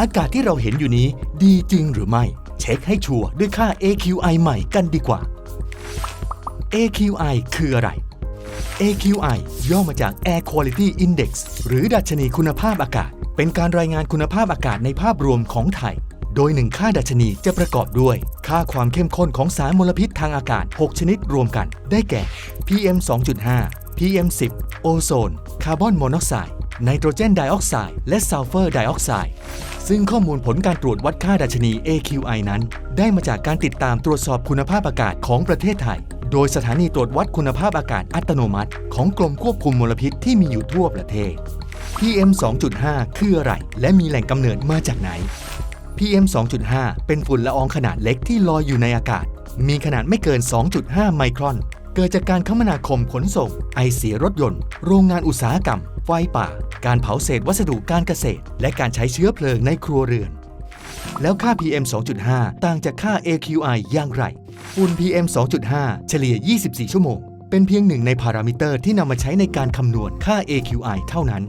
อากาศที่เราเห็นอยู่นี้ดีจริงหรือไม่ เช็คให้ชัวร์ด้วยค่า AQI ใหม่กันดีกว่า AQI คืออะไร AQI ย่อมาจาก Air Quality Index หรือดัชนีคุณภาพอากาศ เป็นการรายงานคุณภาพอากาศในภาพรวมของไทย โดยหนึ่งค่าดัชนีจะประกอบด้วย ค่าความเข้มข้นของสารมลพิษทางอากาศ 6 ชนิดรวมกัน ได้แก่ PM 2.5 PM 10 โอโซน คาร์บอนมอนอกไซด์ ไนโตรเจนไดออกไซด์ และซัลเฟอร์ไดออกไซด์ ซึ่งข้อมูลผลการตรวจวัดค่าดัชนี AQI นั้น ได้มาจากการติดตามตรวจสอบคุณภาพอากาศของประเทศไทย โดยสถานีตรวจวัดคุณภาพอากาศอัตโนมัติ ของกรมควบคุมมลพิษที่มีอยู่ทั่วประเทศ PM 2.5 คืออะไร และมีแหล่งกำเนิดมาจากไหน PM 2.5 เป็นฝุ่นละอองขนาดเล็กที่ลอยอยู่ในอากาศ มีขนาดไม่เกิน 2.5 ไมครอน เกิดจากการคมนาคมขนส่ง ไอเสียรถยนต์ โรงงานอุตสาหกรรม ไฟป่า การเผาเศษวัสดุการเกษตร และการใช้เชื้อเพลิงในครัวเรือน แล้วค่า PM 2.5 ต่างจากค่า AQI อย่างไร ฝุ่น PM 2.5 เฉลี่ย 24 ชั่วโมง เป็นเพียงหนึ่งในพารามิเตอร์ที่นำมาใช้ในการคำนวณค่า AQI เท่านั้น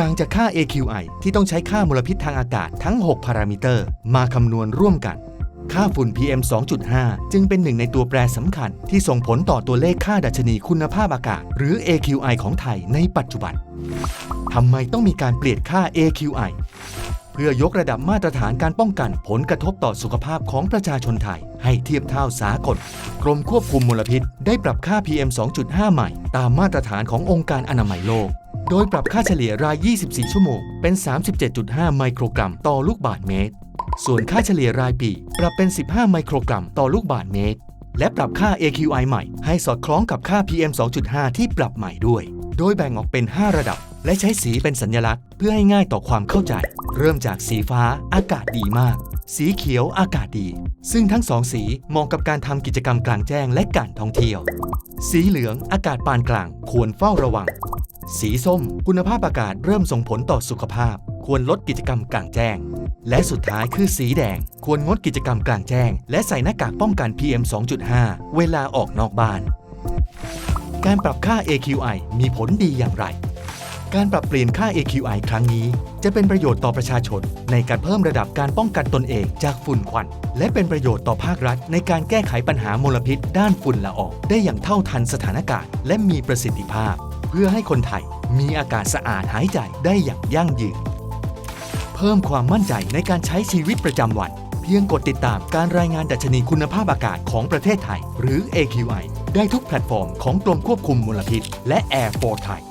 ต่างจากค่า AQI ที่ต้องใช้ค่ามลพิษทางอากาศทั้ง 6 พารามิเตอร์ มาคำนวณร่วมกัน ค่าฝุ่น PM 2.5 จึงเป็นหนึ่งในตัวแปรสำคัญ ที่ส่งผลต่อตัวเลขค่าดัชนีคุณภาพอากาศ หรือ AQI ของไทยในปัจจุบันทำไมต้องมีการเปลี่ยนค่า AQI เพื่อยกระดับมาตรฐานการป้องกันผลกระทบต่อสุขภาพของประชาชนไทย ให้เทียบเท่าสากล กรมควบคุมมลพิษ ได้ปรับค่า PM 2.5 ใหม่ ตามมาตรฐานขององค์การอนามัยโลก โดยปรับค่าเฉลี่ยราย 24 ชั่วโมง เป็น 37.5 ไมโครกรัมต่อลูกบาศก์เมตร ส่วนค่าเฉลี่ยรายปี ปรับเป็น 15 ไมโครกรัมต่อลูกบาศก์เมตร และปรับค่า AQI ใหม่ ให้สอดคล้องกับค่า PM 2.5 ที่ปรับใหม่ด้วย โดยแบ่งออกเป็น 5 ระดับ และใช้สีเป็นสัญลักษณ์ เพื่อให้ง่ายต่อความเข้าใจ เริ่มจากสีฟ้า อากาศดีมาก สีเขียวอากาศดี ซึ่งทั้งสองสีเหมาะกับการทำกิจกรรมกลางแจ้งและการท่องเที่ยว สีเหลืองอากาศปานกลาง ควรเฝ้าระวัง สีส้ม คุณภาพอากาศเริ่มส่งผลต่อสุขภาพ ควรลดกิจกรรมกลางแจ้ง และสุดท้ายคือสีแดง ควรงดกิจกรรมกลางแจ้ง และใส่หน้ากากป้องกัน PM 2.5 เวลาออกนอกบ้าน การปรับค่า AQI มีผลดีอย่างไร การปรับเปลี่ยนค่า AQI ครั้งนี้ จะเป็นประโยชน์ต่อประชาชน ในการเพิ่มระดับการป้องกันตนเองจากฝุ่นควัน และเป็นประโยชน์ต่อภาครัฐ ในการแก้ไขปัญหามลพิษ ด้านฝุ่นละอองได้อย่างเท่าทันสถานการณ์ และมีประสิทธิภาพ เพื่อให้คนไทยมีอากาศสะอาดหายใจได้อย่างยั่งยืน เพิ่มความมั่นใจในการใช้ชีวิตประจำวัน เพียงกดติดตามการรายงานดัชนีคุณภาพอากาศของประเทศไทย หรือ AQI ได้ทุกแพลตฟอร์มของกรมควบคุมมลพิษ และ Air for Thai